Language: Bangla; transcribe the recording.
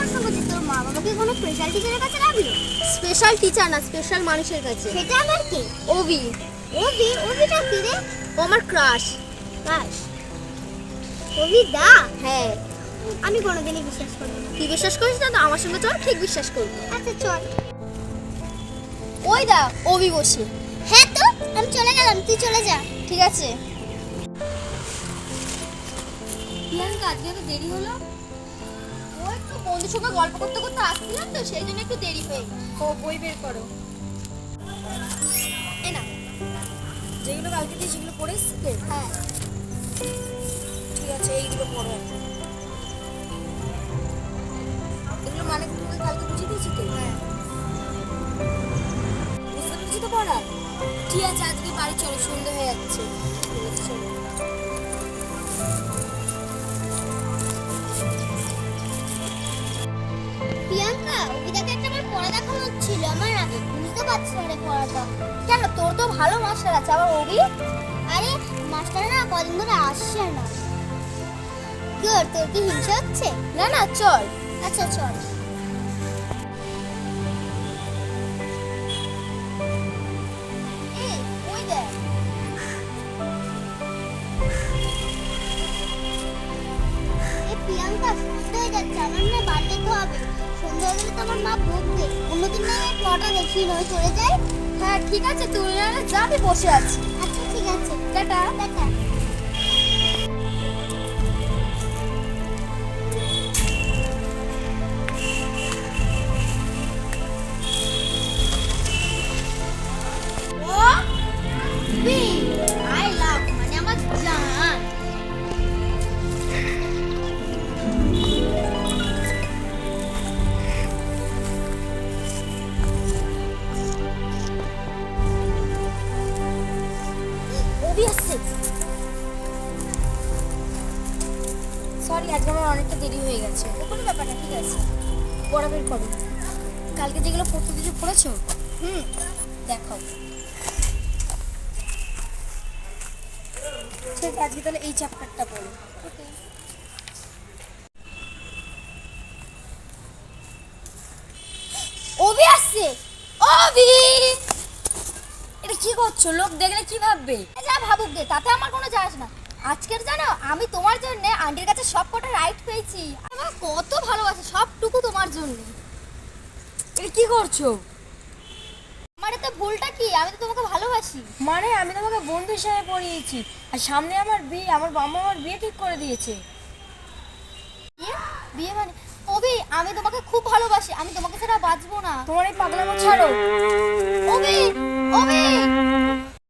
প্রশ্ন তোর মা বাবাকে কোনো স্পেশাল টিচারের কাছে স্পেশাল টিচার না স্পেশাল মানুষের কাছে। সেটা আমার কি? ওবি। ওবি? ওবিটা কি রে ও আমার ক্রাশ বাস ওবি দা? হ্যাঁ। আমি কোনোদিনই বিশ্বাস করি না। তুই বিশ্বাস করিস না তো? আমার সঙ্গে চল ঠিক বিশ্বাস করবি। আচ্ছা চল। ওই দা ওবি বসে। হ্যাঁ তো আমি চলে গেলাম তুই চলে যা। ঠিক আছে। প্রিয়াঙ্কা আজকে এত দেরি হলো? ও একটু বন্ধুর সঙ্গে গল্প করতে করতে আসছিলাম তো সেই জন্য একটু দেরি হয়ে ও বই বের করো। এ না যেগুলো কালকে দিয়ে সেগুলো পড়ে এসছিলে? হ্যাঁ। ঠিক আছে এইগুলো পড়ো এগুলো মানে তুমি কালকে বুঝিয়ে দিয়েছি তো? হ্যাঁ। বুঝতে পেরেছি তো পড়া ঠিক আছে আজকে বাড়ি চলো সন্ধ্যে হয়ে যাচ্ছে। দেখানো হচ্ছিল। আমার বুঝতে পারছি না রে পড়াটা কেন? তোর তো ভালো মাস্টার আছে আবার ওবি আরে মাস্টার না কদিন ধরে আসছে না। কি তোর কি হিংসা হচ্ছে? না না, চল। আচ্ছা চল। প্রিয়াঙ্কা সন্ধে হয়ে যাচ্ছে, আমার না বাড়ি যেতে হবে। মা না দেখি, নয় হ্যাঁ ঠিক আছে, তুই যাবি বসে আছি। আচ্ছা ঠিক আছে। Tata tata. ওবি আসছে সরি আজকে আমার অনেকটা দেরি হয়ে গেছে। কোনো ব্যাপার না, ঠিক আছে। পড়া বের করো কালকে যেগুলো পড়তে দিয়েছ পড়েছো? হুম দেখাও ঠিক আজকে তাহলে এই চ্যাপ্টারটা পড়ো। ওবি আসছে ওবি এটা কি করছ? লোক দেখলে কি ভাববে? ভাবুক গে তাতে আমার কোনো যায় আসে না। আজকের জানো আমি তোমার জন্য আন্টির কাছে সব কটা রাইট পেয়েছি আমার কত ভালোবাসে সবটুকু তোমার জন্য। এটা কি করছ? আমার এতে ভুলটা কি? আমি তো তোমাকে ভালোবাসি। মানে আমি তোমাকে বন্ধু হিসেবে পড়িয়েছি। আর সামনে আমার বিয়ে আমার বাবা আমার বিয়ে ঠিক করে দিয়েছে। বিয়ে মানে? কবি আমি তোমাকে খুব ভালোবাসি আমি তোমাকে ছাড়া বাঁচবো না। তোমার এই পাগলামো ছাড়ো।